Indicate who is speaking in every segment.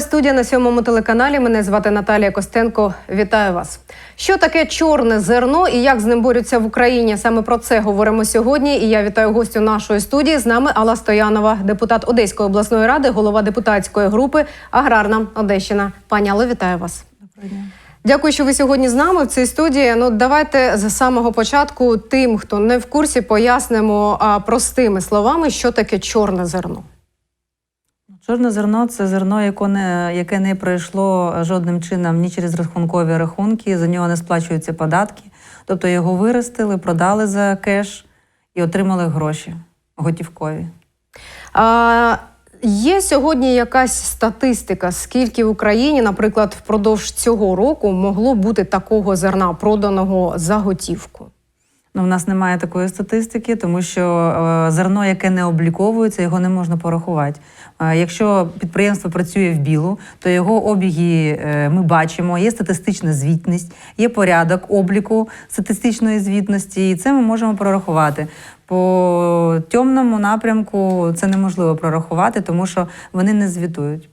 Speaker 1: Студія на сьомому телеканалі. Мене звати Наталія Костенко. Вітаю вас. Що таке чорне зерно і як з ним борються в Україні? Саме про це говоримо сьогодні. І я вітаю гостю нашої студії. З нами Алла Стоянова, депутат Одеської обласної ради, голова депутатської групи Аграрна Одещина. Пані Алло, вітаю вас. Дякую, що ви сьогодні з нами в цій студії. Ну давайте з самого початку тим, хто не в курсі, пояснимо простими словами, що таке чорне зерно.
Speaker 2: Чорне зерно це зерно, яке не, яке не пройшло жодним чином ні через рахункові рахунки, за нього не сплачуються податки. Тобто його виростили, продали за кеш і отримали гроші готівкові.
Speaker 1: А, є сьогодні якась статистика, скільки в Україні, наприклад, впродовж цього року могло бути такого зерна, проданого за готівку?
Speaker 2: Ну, в нас немає такої статистики, тому що е, зерно, яке не обліковується, його не можна порахувати. Якщо підприємство працює в білу, то його обіги е, ми бачимо. Є статистична звітність, є порядок обліку статистичної звітності, і це ми можемо прорахувати. По темному напрямку це неможливо прорахувати, тому що вони не звітують.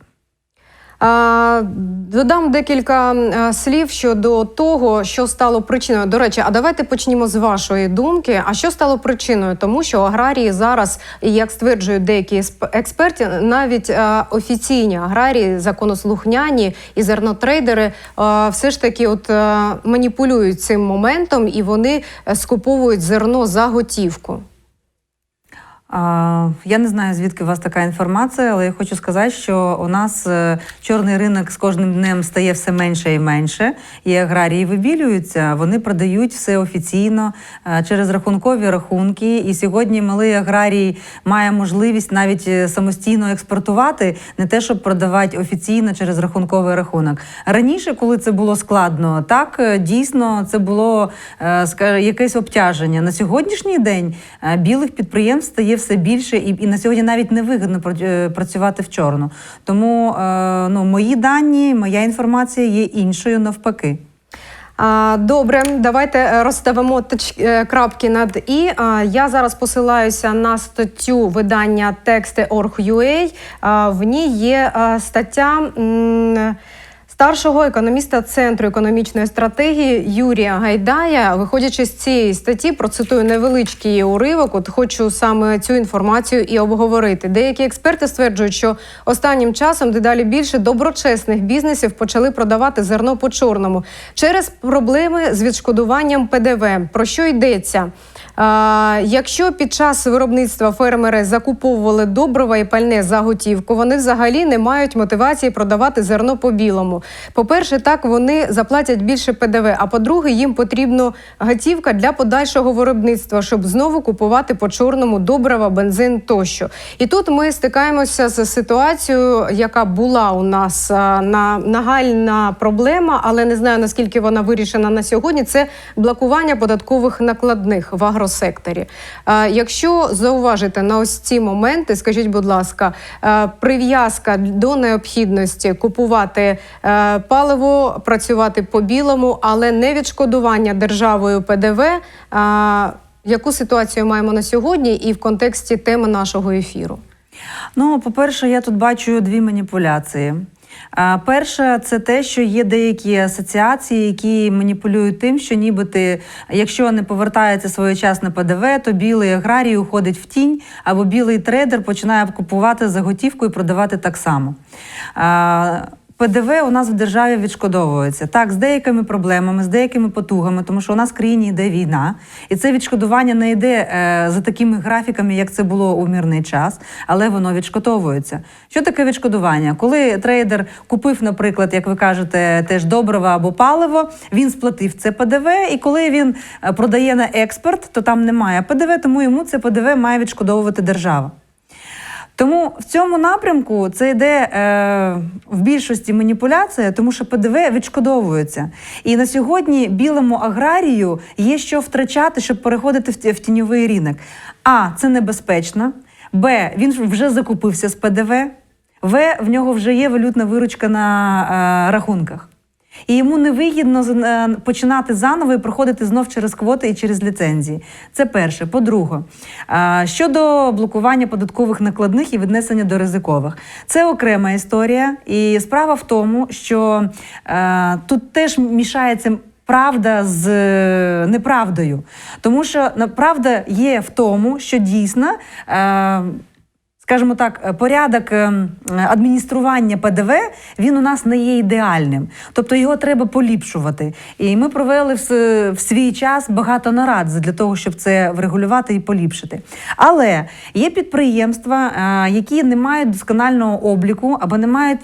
Speaker 1: Додам декілька слів щодо того, що стало причиною. До речі, а давайте почнімо з вашої думки. А що стало причиною? Тому що аграрії зараз, як стверджують деякі експерти, навіть офіційні аграрії, законослухняні і зернотрейдери все ж таки от маніпулюють цим моментом і вони е, скуповують зерно за готівку.
Speaker 2: Я не знаю, звідки у вас така інформація, але я хочу сказати, що у нас е, чорний ринок з кожним днем стає все менше і менше, і аграрії вибілюються. Вони продають все офіційно е, через рахункові рахунки. І сьогодні малий аграрій має можливість навіть е, самостійно експортувати, не те, щоб продавати офіційно через рахунковий рахунок. Раніше, коли це було складно, так дійсно це було е, якесь обтяження. На сьогоднішній день білих підприємств стає все більше, і, і на сьогодні навіть невигідно е, працювати в чорну. Тому е, ну, мої дані, моя інформація є іншою навпаки.
Speaker 1: Добре, давайте е, розставимо крапки над і. Я зараз посилаюся на статтю видання тексти.org.ua. В ній є стаття. Старшого економіста Центру економічної стратегії Юрія Гайдая, виходячи з цієї статті, процитую невеличкий уривок. От хочу саме цю інформацію і обговорити. Деякі експерти стверджують, що останнім часом дедалі більше доброчесних бізнесів почали продавати зерно по чорному через проблеми з відшкодуванням ПДВ. Про що йдеться? Якщо під час виробництва фермери закуповували добрива і пальне за готівку, вони взагалі не мають мотивації продавати зерно по білому. По-перше, так вони заплатять більше ПДВ. А по-друге, їм потрібна готівка для подальшого виробництва, щоб знову купувати по чорному добрива, бензин тощо. І тут ми стикаємося з ситуацією, яка була у нас на нагальна проблема, але не знаю наскільки вона вирішена на сьогодні. Це блокування податкових накладних в агросекторі. Е, Якщо зауважити на ось ці моменти, скажіть, будь ласка, е, прив'язка до необхідності купувати е, паливо, працювати по білому, але не відшкодування державою ПДВ. Яку ситуацію маємо на сьогодні і в контексті теми нашого ефіру?
Speaker 2: Ну, по-перше, я тут бачу дві маніпуляції. Перше, це те, що є деякі асоціації, які маніпулюють тим, що нібито, якщо не повертається своєчасне ПДВ, то білий аграрій уходить в тінь, або білий трейдер починає купувати за готівку і продавати так само. ПДВ у нас в державі відшкодовується так з деякими проблемами, з деякими потугами, тому що у нас в країні йде війна, і це відшкодування не йде е, за такими графіками, як це було у мирний час, але воно відшкодовується. Що таке відшкодування? Коли трейдер купив, наприклад, як ви кажете, теж добриво або паливо, він сплатив це ПДВ, і коли він е, продає на експорт, то там немає ПДВ, тому йому це ПДВ має відшкодовувати держава. Тому в цьому напрямку це йде е, в більшості маніпуляція, тому що ПДВ відшкодовується. І на сьогодні білому аграрію є що втрачати, щоб переходити в, тіньовий ринок. А це небезпечно. Б. Він вже закупився з ПДВ. В. В нього вже є валютна виручка на е, рахунках. І йому невигідно е, починати заново і проходити знов через квоти і через ліцензії. Це перше. По-друге, щодо блокування податкових накладних і віднесення до ризикових, це окрема історія. І справа в тому, що е, тут теж мішається. Правда з е, неправдою, тому що правда є в тому, що дійсно скажімо так, е, порядок е, адміністрування ПДВ він у нас не є ідеальним. Тобто його треба поліпшувати. І ми провели в, свій час багато нарад для того, щоб це врегулювати і поліпшити. Але є підприємства, е, які не мають досконального обліку або не мають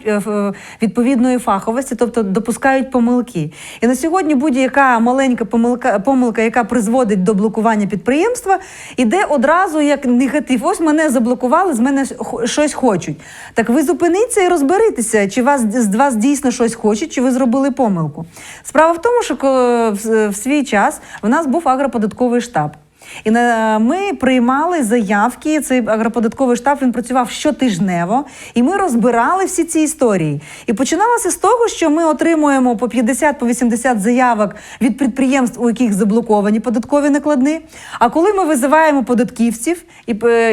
Speaker 2: відповідної фаховості, тобто допускають помилки. І на сьогодні будь-яка маленька помилка, помилка, яка призводить до блокування підприємства, іде одразу як негатив. Ось мене заблокували, з мене хо- щось хочуть. Так ви зупиніться і розберіться, чи вас з вас дійсно щось хочуть, чи ви зробили помилку. Справа в тому, що в свій час в нас був агроподатковий штаб. І ми приймали заявки. Цей агроподатковий штаб він працював щотижнево, і ми розбирали всі ці історії. І починалося з того, що ми отримуємо по 50 по 80 заявок від підприємств, у яких заблоковані податкові накладні. А коли ми визиваємо податківців і,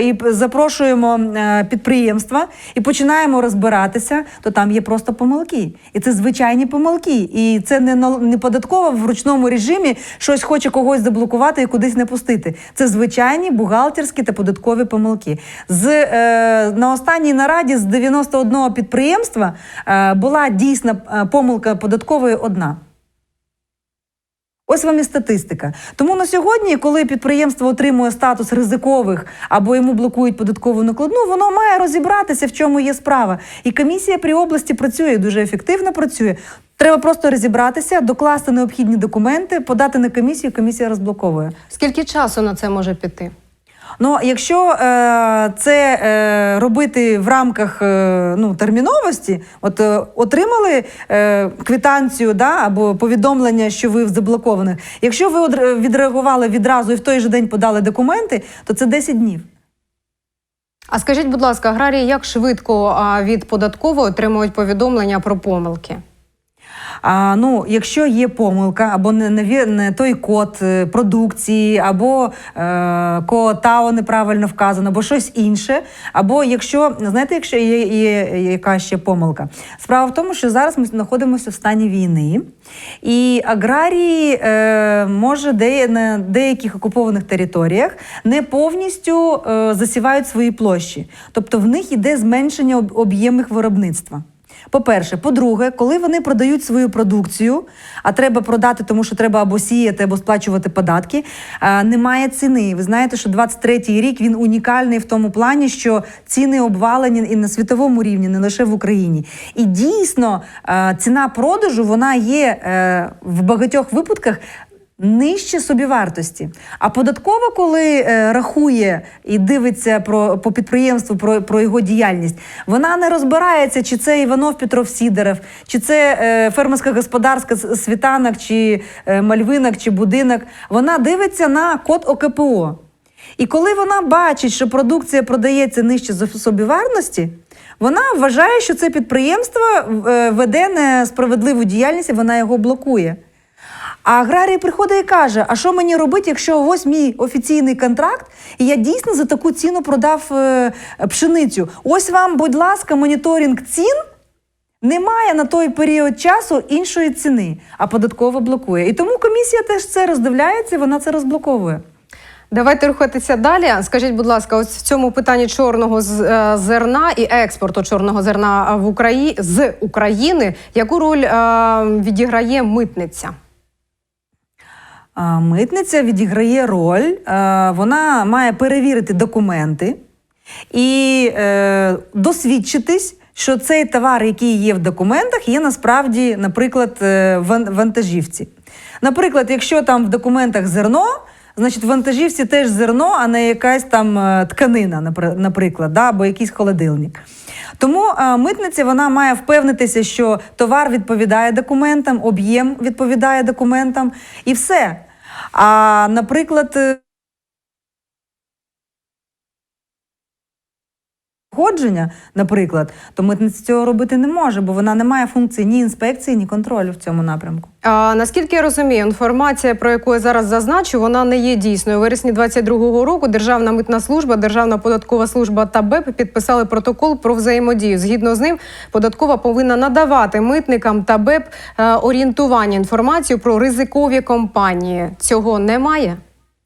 Speaker 2: і запрошуємо е, підприємства і починаємо розбиратися, то там є просто помилки. І це звичайні помилки. І це не, не податково в ручному режимі щось хоче когось заблокувати і кудись не пустити. Це звичайні бухгалтерські та податкові помилки. З, е, на останній нараді з 91 підприємства е, була дійсна е, помилка податкової одна. Ось вам і статистика. Тому на сьогодні, коли підприємство отримує статус ризикових або йому блокують податкову накладну, воно має розібратися, в чому є справа. І комісія при області працює дуже ефективно працює. Треба просто розібратися, докласти необхідні документи, подати на комісію. Комісія розблоковує.
Speaker 1: Скільки часу на це може піти?
Speaker 2: Ну, якщо е, це е, робити в рамках е, ну, терміновості, от е, отримали е, квитанцію да, або повідомлення, що ви заблокованих. Якщо ви відреагували відразу і в той же день подали документи, то це 10 днів.
Speaker 1: А скажіть, будь ласка, аграрії як швидко від податкової отримують повідомлення про помилки?
Speaker 2: А, ну, якщо є помилка, або не, не, не той код е, продукції, або е, код неправильно вказано, або щось інше. Або якщо, знаєте, якщо є, є, яка ще помилка. Справа в тому, що зараз ми знаходимося в стані війни, і аграрії е, може де, на деяких окупованих територіях не повністю е, засівають свої площі. Тобто в них іде зменшення об- об'ємів виробництва. По-перше, по-друге, коли вони продають свою продукцію, а треба продати, тому що треба або сіяти, або сплачувати податки, е, немає ціни. Ви знаєте, що 23-й рік він унікальний в тому плані, що ціни обвалені і на світовому рівні, не лише в Україні. І дійсно е, ціна продажу вона є е, в багатьох випадках. Нижче собівартості. А податкова, коли е, рахує і дивиться про по підприємству про, про його діяльність, вона не розбирається, чи це Іванов Петров Сідоров, чи це е, фермерська господарська світанок, чи е, мальвинок, чи будинок. Вона дивиться на код ОКПО. І коли вона бачить, що продукція продається нижче собівартості, вона вважає, що це підприємство е, веде несправедливу діяльність, і вона його блокує. А аграрій приходить і каже: а що мені робити, якщо ось мій офіційний контракт, і я дійсно за таку ціну продав е, пшеницю? Ось вам, будь ласка, моніторинг цін. Немає на той період часу іншої ціни, а податково блокує. І тому комісія теж це роздивляється, вона це розблоковує.
Speaker 1: Давайте рухатися далі. Скажіть, будь ласка, ось в цьому питанні чорного е, зерна і експорту чорного зерна в Україні з України, яку роль е, відіграє митниця?
Speaker 2: Митниця відіграє роль, вона має перевірити документи і е, досвідчитись, що цей товар, який є в документах, є насправді, наприклад, е, в вантажівці. Наприклад, якщо там в документах зерно, значить в вантажівці теж зерно, а не якась там е, тканина, напри- наприклад, да, або якийсь холодильник. Тому митниця вона має впевнитися, що товар відповідає документам, об'єм відповідає документам і все. А наприклад, надходження, наприклад, то митниця цього робити не може, бо вона не має функції ні інспекції, ні контролю в цьому напрямку.
Speaker 1: А, наскільки я розумію, інформація, про яку я зараз зазначу, вона не є дійсною. У вересні 22-го року Державна митна служба, Державна податкова служба та БЕП підписали протокол про взаємодію. Згідно з ним, податкова повинна надавати митникам та БЕП е, орієнтування інформацію про ризикові компанії. Цього немає.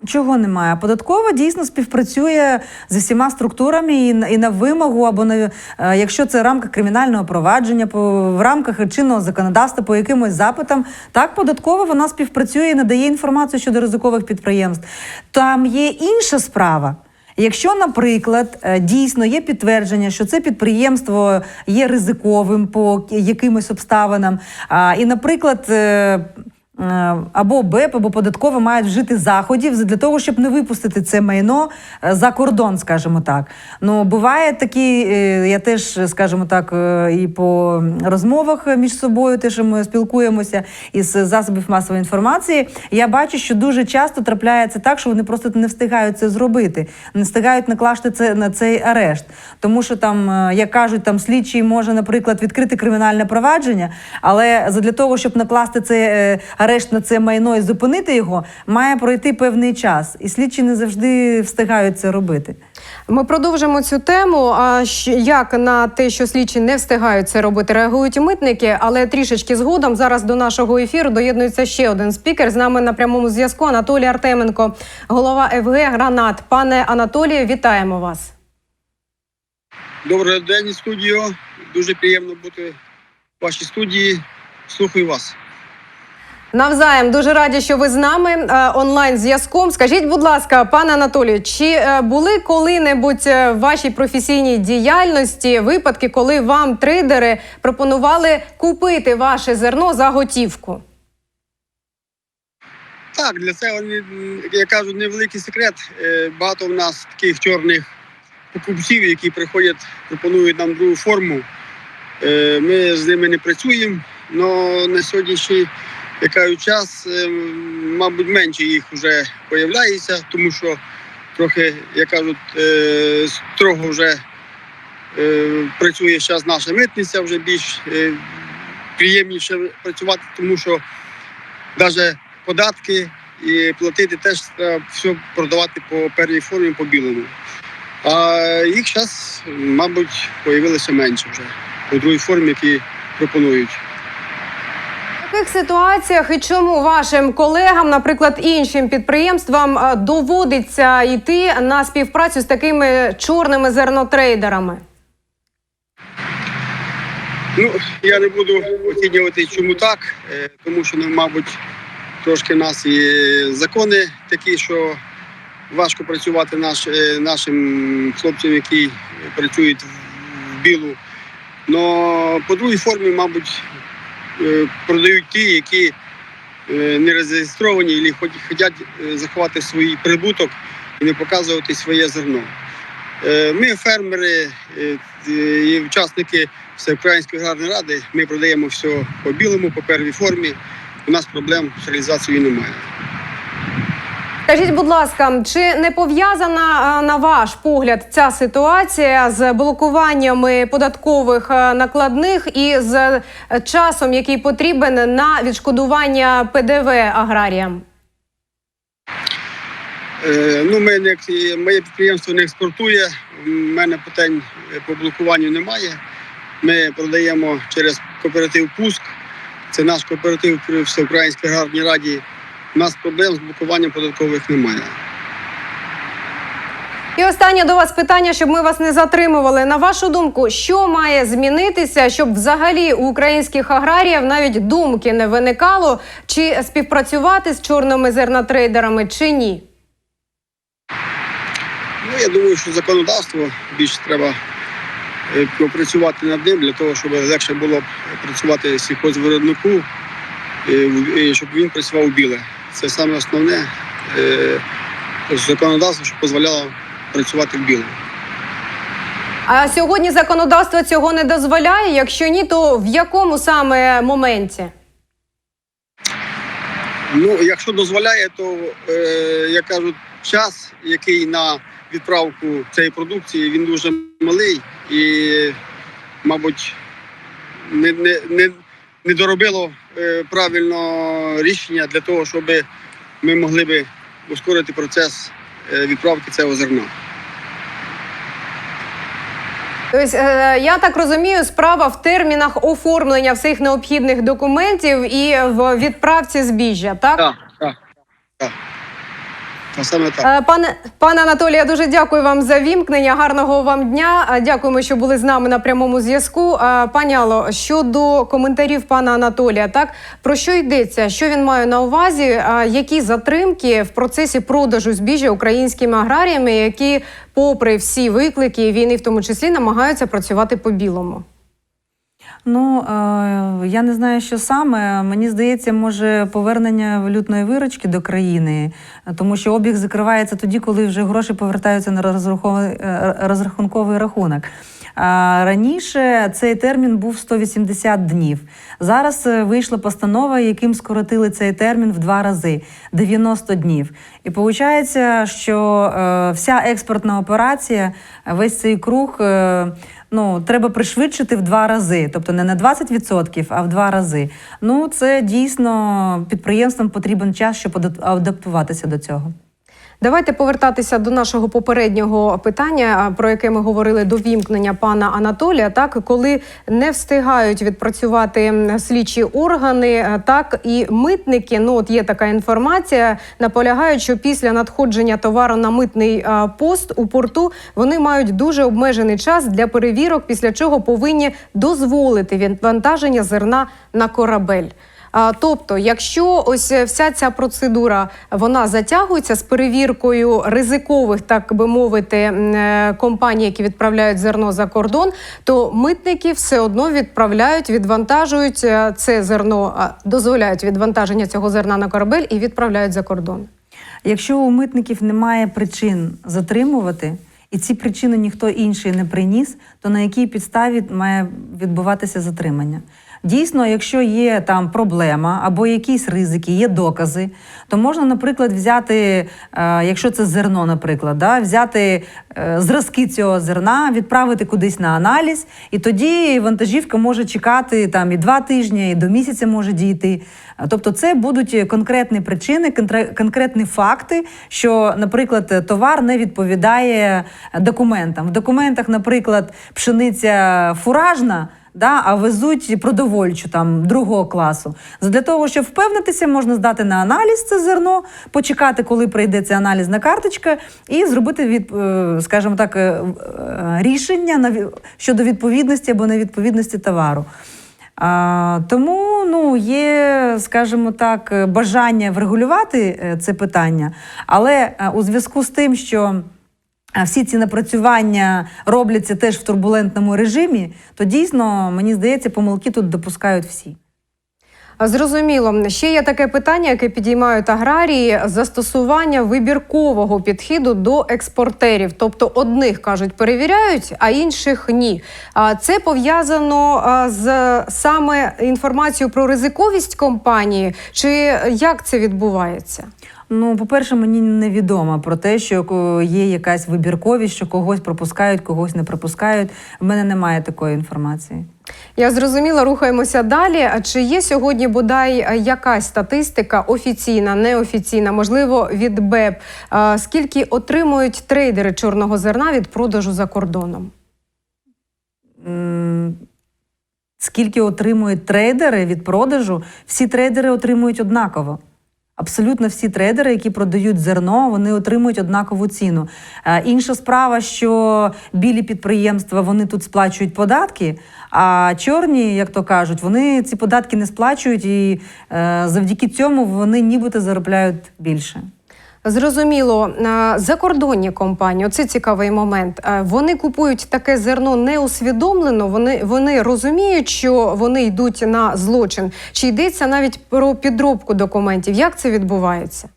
Speaker 2: Чого немає? Податкова дійсно співпрацює з усіма структурами і, і на вимогу, або на е, якщо це в рамках кримінального провадження, по в рамках чинного законодавства по якимось запитам, так податкова вона співпрацює і надає інформацію щодо ризикових підприємств. Там є інша справа. Якщо, наприклад, е, дійсно є підтвердження, що це підприємство є ризиковим по якимось обставинам, і, наприклад, Е, або БЕП, або податкова мають вжити заходів для того, щоб не випустити це майно е, за кордон, скажімо так. Ну буває такі, е, я теж, скажімо так, е, і по розмовах між собою, те, що ми спілкуємося із засобів масової інформації. Я бачу, що дуже часто трапляється так, що вони просто не встигають це зробити, не встигають накласти це на цей арешт. Тому що там, е, як кажуть, там слідчий може, наприклад, відкрити кримінальне провадження, але для того, щоб накласти цей е, арешт на це майно і зупинити його, має пройти певний час. І слідчі не завжди встигають це робити.
Speaker 1: Ми продовжимо цю тему. А як на те, що слідчі не встигають це робити, реагують митники, але трішечки згодом зараз до нашого ефіру доєднується ще один спікер. З нами на прямому зв'язку Анатолій Артеменко, голова ФГ Гранат. Пане Анатолію, вітаємо вас.
Speaker 3: Добрий день, студіо. Дуже приємно бути в вашій студії. Слухаю вас.
Speaker 1: Навзаєм дуже раді, що ви з нами е, онлайн зв'язком. Скажіть, будь ласка, пане Анатолію, чи е, були коли-небудь е, в вашій професійній діяльності випадки, коли вам трейдери пропонували купити ваше зерно за готівку?
Speaker 3: Так, для цього я кажу, невеликий секрет. Багато в нас таких чорних покупців, які приходять, пропонують нам другу форму. Ми з ними не працюємо, але на сьогоднішній я кажу, час, е, мабуть, менше їх вже появляється, тому що трохи, як кажуть, е, строго вже е, працює зараз наша митниця, вже більш е, приємніше працювати, тому що навіть податки і платити теж треба все продавати по первій формі, по білому. А їх зараз, мабуть, появилося менше вже по другій формі, які пропонують.
Speaker 1: Яких ситуаціях і чому вашим колегам, наприклад, іншим підприємствам е, доводиться йти на співпрацю з такими чорними зернотрейдерами?
Speaker 3: Ну, я не буду оцінювати, чому так, е, тому що, ну, мабуть, трошки в нас є закони такі, що важко працювати наш, е, нашим хлопцям, які працюють в білу. Но по другій формі, мабуть, продають ті, які е, не розреєстровані, і хочуть заховати свій прибуток і не показувати своє зерно. Е, Ми, фермери е, і учасники Всеукраїнської аграрної ради, ми продаємо все по білому, по первій формі. У нас проблем з реалізацією немає.
Speaker 1: Скажіть, будь ласка, чи не пов'язана е, на ваш погляд ця ситуація з блокуваннями податкових е, накладних і з е, часом, який потрібен на відшкодування ПДВ аграріям?
Speaker 3: Ну, ми не, моє підприємство не експортує. У мене питань по блокуванню немає. Ми продаємо через кооператив Пуск. Це наш кооператив при Всеукраїнській аграрній раді. У нас проблем з блокуванням податкових немає.
Speaker 1: І останнє до вас питання, щоб ми вас не затримували. На вашу думку, що має змінитися, щоб взагалі у українських аграріїв навіть думки не виникало, чи співпрацювати з чорними зернотрейдерами, чи ні?
Speaker 3: Ну, я думаю, що законодавство більше треба е, попрацювати над ним для того, щоб легше було працювати сільхозвиробнику, е, і щоб він працював біле. Це саме основне е, законодавство, що дозволяло працювати в білому.
Speaker 1: А сьогодні законодавство цього не дозволяє. Якщо ні, то в якому саме моменті?
Speaker 3: Ну, якщо дозволяє, то е, як кажуть, час, який на відправку цієї продукції, він дуже малий. і, мабуть, не, не, не, не доробило правильно рішення для того, щоб ми могли би ускорити процес е, відправки цього зерна.
Speaker 1: Тобто, е, я так розумію, справа в термінах оформлення всіх необхідних документів і в відправці збіжжя, так?
Speaker 3: Так, так, так. Та саме так.
Speaker 1: Е, Пане пане Анатолію, я дуже дякую вам за вімкнення. Гарного вам дня. Е, Дякуємо, що були з нами на прямому зв'язку. Е, Пані Алло, щодо коментарів пана Анатолія, так про що йдеться? Що він має на увазі? Які затримки в процесі продажу збіжжя українськими аграріями, які, попри всі виклики війни, в тому числі, намагаються працювати по білому?
Speaker 2: Ну е, я не знаю, що саме. Мені здається, може повернення валютної виручки до країни, тому що обіг закривається тоді, коли вже гроші повертаються на розрахунковий, е, розрахунковий рахунок. А раніше цей термін був 180 днів. Зараз е, вийшла постанова, яким скоротили цей термін в два рази 90 днів. І виходить, що вся експортна операція, весь цей круг. Ну, треба пришвидшити в два рази, тобто не на 20%, а в два рази. Ну, це дійсно підприємствам потрібен час, щоб адап- адаптуватися до цього.
Speaker 1: Давайте повертатися до нашого попереднього питання, про яке ми говорили до вімкнення пана Анатолія. Так, коли не встигають відпрацювати слідчі органи, е, так і митники. Ну от є така інформація. Наполягають, що після надходження товару на митний пост у порту вони мають дуже обмежений час для перевірок, після чого повинні дозволити відвантаження зерна на корабель. Тобто, якщо ось е, вся ця процедура вона затягується з перевіркою ризикових, так би мовити, е, компаній, які відправляють зерно за кордон, то митники все одно відправляють, відвантажують е, це зерно, дозволяють відвантаження цього зерна на корабель і відправляють за кордон.
Speaker 2: Якщо у митників немає причин затримувати, і ці причини ніхто інший не приніс, то на якій підставі має відбуватися затримання? Дійсно, якщо є там проблема або якісь ризики, є докази, то можна, наприклад, взяти, е, якщо це зерно, наприклад, да, взяти е, зразки цього зерна, відправити кудись на аналіз, і тоді вантажівка може чекати там і два тижні, і до місяця може дійти. Тобто, це будуть конкретні причини, конкретні факти, що, наприклад, товар не відповідає документам. В документах, наприклад, пшениця фуражна. Да, а везуть продовольчу там другого класу. Для того, щоб впевнитися, можна здати на аналіз це зерно, почекати, коли прийде ця аналізна карточка, і зробити від, е, скажімо так, е, е, рішення щодо відповідності або невідповідності товару. А, тому ну, є, скажімо так, бажання врегулювати це питання, але у зв'язку з тим, що а всі ці напрацювання робляться теж в турбулентному режимі, то дійсно, мені здається, помилки тут допускають всі.
Speaker 1: Зрозуміло, ще є таке питання, яке підіймають аграрії: застосування вибіркового підходу до експортерів. Тобто одних кажуть перевіряють, а інших ні. Це пов'язано з саме інформацією про ризиковість компанії, чи як це відбувається?
Speaker 2: Ну, по-перше, мені невідомо про те, що є якась вибірковість, що когось пропускають, когось не пропускають. В мене немає такої інформації.
Speaker 1: Я зрозуміла, рухаємося далі. А Чи є сьогодні бодай якась статистика офіційна, неофіційна, можливо, від БЕП? Скільки отримують трейдери чорного зерна від продажу за кордоном?
Speaker 2: Скільки отримують трейдери від продажу, всі трейдери отримують однаково. Абсолютно всі трейдери, які продають зерно, вони отримують однакову ціну. Е, інша справа, що білі підприємства вони тут сплачують податки, а чорні, як то кажуть, вони ці податки не сплачують, і е, завдяки цьому вони нібито заробляють більше.
Speaker 1: Зрозуміло, закордонні компанії, оце цікавий момент. Вони купують таке зерно неусвідомлено. Вони, вони розуміють, що вони йдуть на злочин. Чи йдеться навіть про підробку документів? Як це відбувається?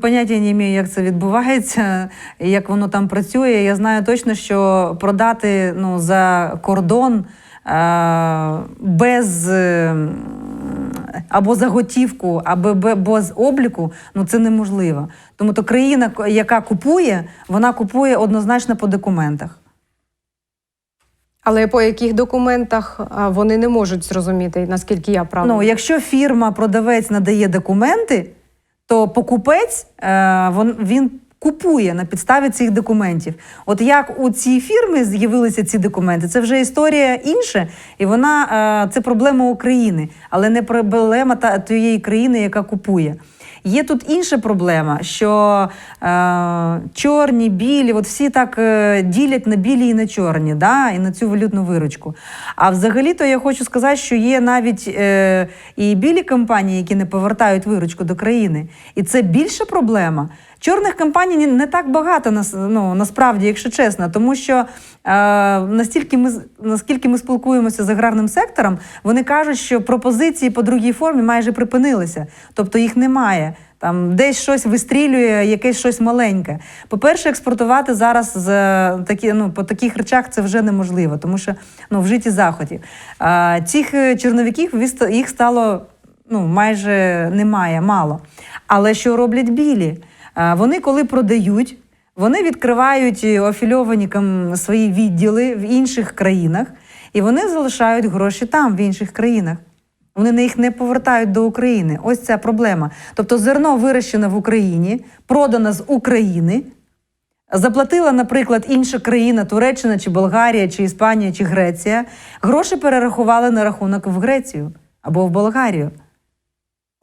Speaker 2: Поняття не маю, як це відбувається, як воно там працює. Я знаю точно, що продати ну, за кордон без е, або за готівку, або без обліку, ну це неможливо. Тому то країна, яка купує, вона купує однозначно по документах.
Speaker 1: Але по яких документах вони не можуть зрозуміти, наскільки я правильно.
Speaker 2: Ну, якщо фірма, продавець надає документи, то покупець е, він купує на підставі цих документів. От як у цій фірми з'явилися ці документи, це вже історія інша, і вона е, це проблема України, але не проблема та, тієї країни, яка купує. Є тут інша проблема, що е, чорні, білі, от всі так е, ділять на білі і на чорні, да, і на цю валютну виручку. А взагалі-то я хочу сказати, що є навіть е, і білі компанії, які не повертають виручку до країни. І це більша проблема. Чорних компаній не- так багато ну, насправді, якщо чесно, тому що е, настільки ми, наскільки ми спілкуємося з аграрним сектором, вони кажуть, що пропозиції по другій формі майже припинилися, тобто їх немає. Там десь щось вистрілює, якесь щось маленьке. По-перше, експортувати зараз з е, такі, ну, по таких речах це вже неможливо, тому що ну, вжиті заходів. А, цих е, чорновиків їх стало ну, майже немає, мало. Але що роблять білі? Вони, коли продають, вони відкривають е, афільовані свої відділи в інших країнах, і вони залишають гроші там, в інших країнах. Вони їх не повертають до України. Ось ця проблема. Тобто зерно вирощене в Україні, продано з України, заплатила, наприклад, інша країна, Туреччина, чи Болгарія, чи Іспанія, чи Греція. Гроші перерахували на рахунок в Грецію або в Болгарію.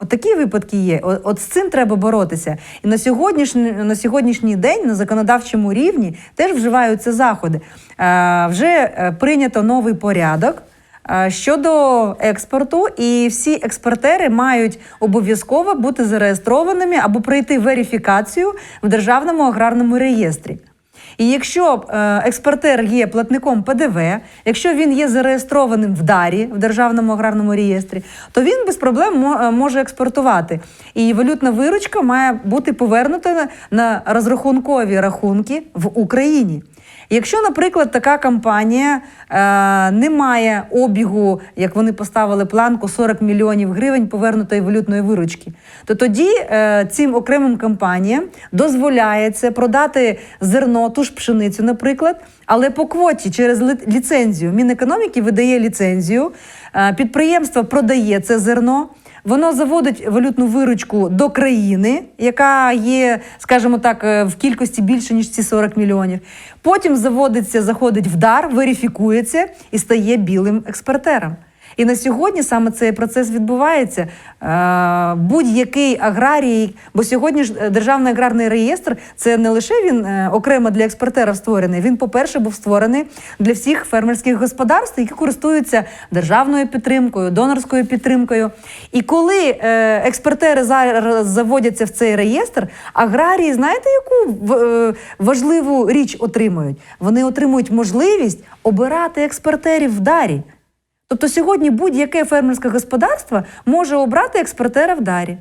Speaker 2: От такі випадки є. От з цим треба боротися. І на сьогоднішній, на сьогоднішній день на законодавчому рівні теж вживаються заходи. Е, вже е, прийнято новий порядок. е, Щодо експорту, і всі експортери мають обов'язково бути зареєстрованими або пройти верифікацію в Державному аграрному реєстрі. І якщо е, експортер є платником ПДВ, якщо він є зареєстрованим в ДАРі в Державному аграрному реєстрі, то він без проблем е, може експортувати. І валютна виручка має бути повернута на- на розрахункові рахунки в Україні. Якщо, наприклад, така компанія е, не має обігу, як вони поставили планку 40 мільйонів гривень повернутої валютної виручки, то тоді е, цим окремим компаніям дозволяється продати зерно, ту ж пшеницю, наприклад, але по квоті через ліцензію. Мінекономіки видає ліцензію, е, підприємство продає це зерно. Воно заводить валютну виручку до країни, яка є, скажімо так, е, в кількості більше ніж ці 40 мільйонів. Потім заводиться, заходить в дар, верифікується і стає білим експортером. І на сьогодні саме цей процес відбувається. Е, Будь-який аграрій, бо сьогодні ж е, державний аграрний реєстр це не лише він е, окремо для експортерів створений. Він, по-перше, був створений для всіх фермерських господарств, які користуються державною підтримкою, донорською підтримкою. І коли експортери зараз заводяться в цей реєстр, аграрії, знаєте, яку важливу річ отримують? Вони отримують можливість обирати експортерів в дарі. Тобто сьогодні будь-яке фермерське господарство може обрати експортера в дарі.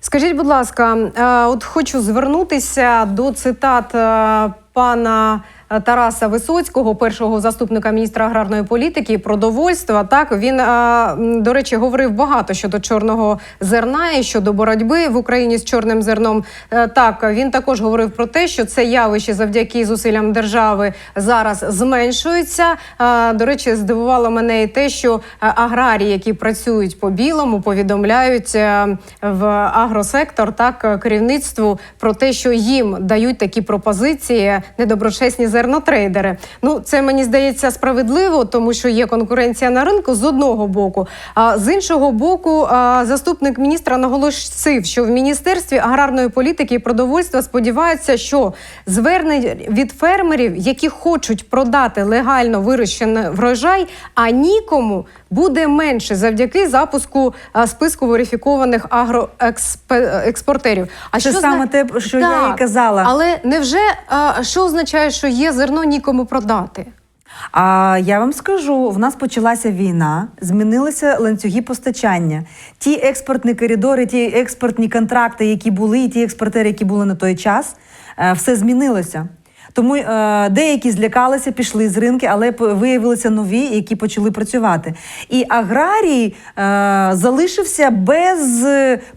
Speaker 1: Скажіть, будь ласка, е, от хочу звернутися до цитат е, пана Тараса Висоцького, першого заступника міністра аграрної політики і продовольства. Так він е, до речі говорив багато щодо чорного зерна і щодо боротьби в Україні з чорним зерном. Е, Так він також говорив про те, що це явище завдяки зусиллям держави зараз зменшується. Е, До речі, здивувало мене і те, що е, аграрії, які працюють по білому, повідомляють е, в агросектор так е, керівництву про те, що їм дають такі пропозиції недоброчесні зернотрейдери. Ну це мені здається справедливо, тому що є конкуренція на ринку з одного боку. А з іншого боку, заступник міністра наголосив, що в міністерстві аграрної політики і продовольства сподіваються, що звернень від фермерів, які хочуть продати легально вирощений врожай, а нікому буде менше завдяки запуску списку верифікованих агроекспортерів. А
Speaker 2: Це
Speaker 1: що
Speaker 2: саме
Speaker 1: зна-
Speaker 2: те, що я і казала.
Speaker 1: Але невже а, що означає, що є зерно нікому продати?
Speaker 2: А я вам скажу: в нас почалася війна, змінилися ланцюги постачання. Ті експортні коридори, ті експортні контракти, які були, і ті експортери, які були на той час, е, все змінилося. Тому е, деякі злякалися, пішли з ринки, але виявилися нові, які почали працювати. І аграрій е, залишився без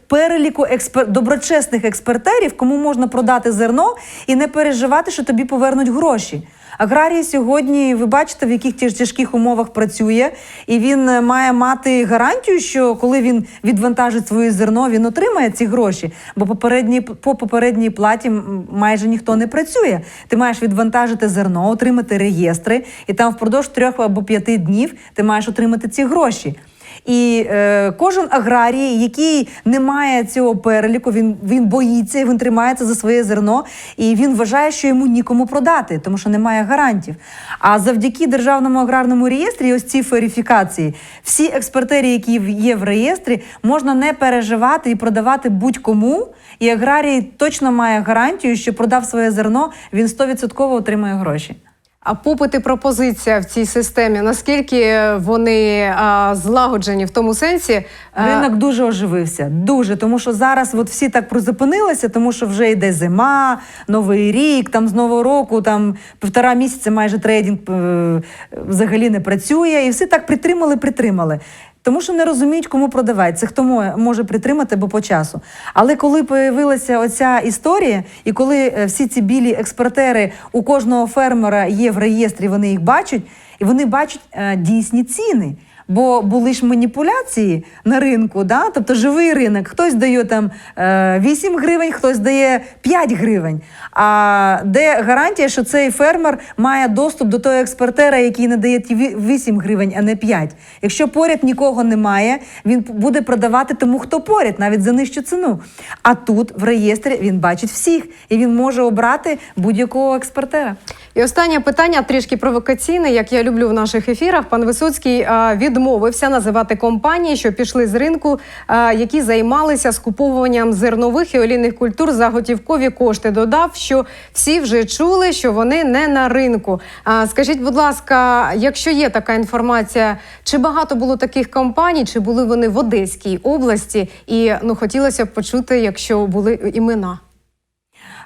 Speaker 2: переліку експер... доброчесних експертерів, кому можна продати зерно і не переживати, що тобі повернуть гроші. Аграрій сьогодні, ви бачите, в яких тяж- тяжких умовах працює, і він е, має мати гарантію, що коли він відвантажить своє зерно, він отримає ці гроші. Бо попередній по попередній платі майже ніхто не працює. Ти маєш відвантажити зерно, отримати реєстри, і там впродовж трьох або п'яти днів ти маєш отримати ці гроші. І е, кожен аграрій, який не має цього переліку, він, він боїться, він тримається за своє зерно, і він вважає, що йому нікому продати, тому що немає гарантів. А завдяки державному аграрному реєстрі, ось цій верифікації, всі експортери, які є в реєстрі, можна не переживати і продавати будь-кому. І аграрій точно має гарантію, що продав своє зерно, він 100% отримає гроші.
Speaker 1: А попит і пропозиція в цій системі, наскільки вони а, злагоджені в тому сенсі?
Speaker 2: Ринок дуже оживився, дуже тому, що зараз от всі так призупинилися, тому що вже йде зима, новий рік. Там з нового року, там півтора місяця майже трейдинг е, взагалі не працює, і всі так притримали, притримали. Тому що не розуміють, кому продавати. Це хто може притримати, бо по часу. Але коли появилася оця історія, і коли е, всі ці білі експортери у кожного фермера є в реєстрі, вони їх бачать, і вони бачать е, дійсні ціни. Бо були ж маніпуляції на ринку, да? тобто живий ринок. Хтось дає там е, 8 гривень, хтось дає 5 гривень. А де гарантія, що цей фермер має доступ до того експортера, який надає ті ві- 8 гривень, а не 5? Якщо поряд нікого немає, він буде продавати тому, хто поряд, навіть за нижчу ціну. А тут в реєстрі він бачить всіх, і він може обрати будь-якого експортера.
Speaker 1: І останнє питання трішки провокаційне, як я люблю в наших ефірах. Пан Висоцький а, відмовився називати компанії, що пішли з ринку, а, які займалися скуповуванням зернових і олійних культур за готівкові кошти. Додав, що всі вже чули, що вони не на ринку. А, скажіть, будь ласка, якщо є така інформація, чи багато було таких компаній, чи були вони в Одеській області? І ну хотілося б почути, якщо були імена.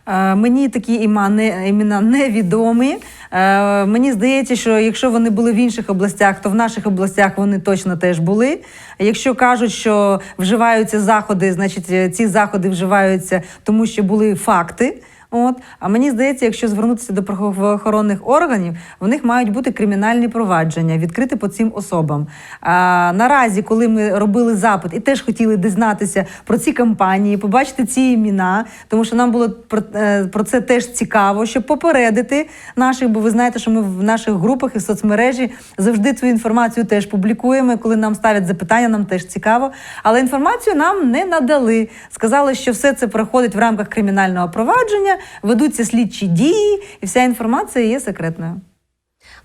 Speaker 2: Е, Мені такі імена невідомі. Е, Мені здається, що якщо вони були в інших областях, то в наших областях вони точно теж були. Якщо кажуть, що вживаються заходи, значить е, ці заходи вживаються, тому що були факти. От. А мені здається, якщо звернутися до правоохоронних органів, в них мають бути кримінальні провадження, відкрити по цим особам. А, наразі, коли ми робили запит і теж хотіли дізнатися про ці кампанії, побачити ці імена, тому що нам було про, е, це теж цікаво, щоб попередити наших, бо ви знаєте, що ми в наших групах і в соцмережі завжди цю інформацію теж публікуємо. Коли нам ставлять запитання, нам теж цікаво. Але інформацію нам не надали. Сказали, що все це проходить в рамках кримінального провадження, ведуться слідчі дії, і вся інформація є секретною.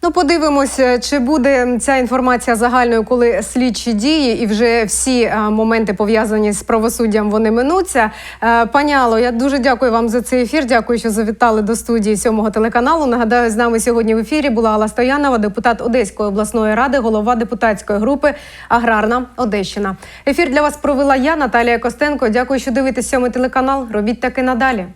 Speaker 1: Ну, подивимося, чи буде ця інформація загальною, коли слідчі дії і вже всі е, моменти пов'язані з правосуддям вони минуться. Е, Пані Алло, я дуже дякую вам за цей ефір. Дякую, що завітали до студії сьомого телеканалу. Нагадаю, з нами сьогодні в ефірі була Алла Стоянова, депутат Одеської обласної ради, голова депутатської групи Аграрна Одещина. Ефір для вас провела я, Наталія Костенко. Дякую, що дивитесь сьомий телеканал. Робіть таки надалі.